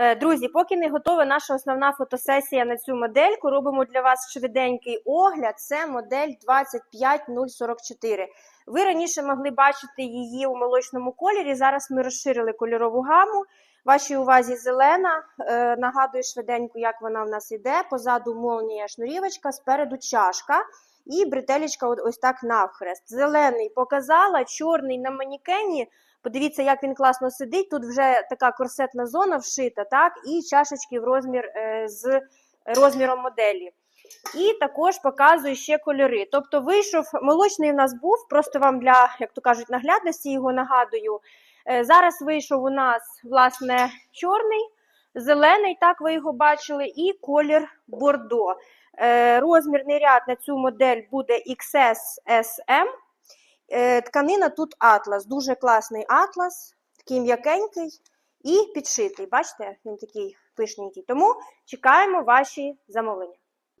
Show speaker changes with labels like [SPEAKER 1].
[SPEAKER 1] Е, Друзі, поки не готова наша основна фотосесія на цю модельку, робимо для вас швиденький огляд. Це модель 25044. Ви раніше могли бачити її у молочному кольорі. Зараз ми розширили кольорову гаму. Вашій увазі зелена. Е, Нагадую швиденько, як вона в нас іде. Позаду молнія шнурівочка, спереду чашка. І бретелечка ось так навхрест. Зелений показала, чорний на манікені. Подивіться, як він класно сидить. Тут вже така корсетна зона вшита, так, і чашечки в розмір е, з розміром моделі. І також показую ще кольори. Тобто вийшов, молочний у нас був, просто вам для, як то кажуть, наглядності його нагадую. Е, Зараз вийшов у нас, власне, чорний, зелений, так ви його бачили, і колір бордо. Е, Розмірний ряд на цю модель буде XS SM. Е, Тканина тут атлас, дуже класний атлас, такий м'якенький і підшитий. Бачите, він такий пишненький. Тому чекаємо ваші замовлення.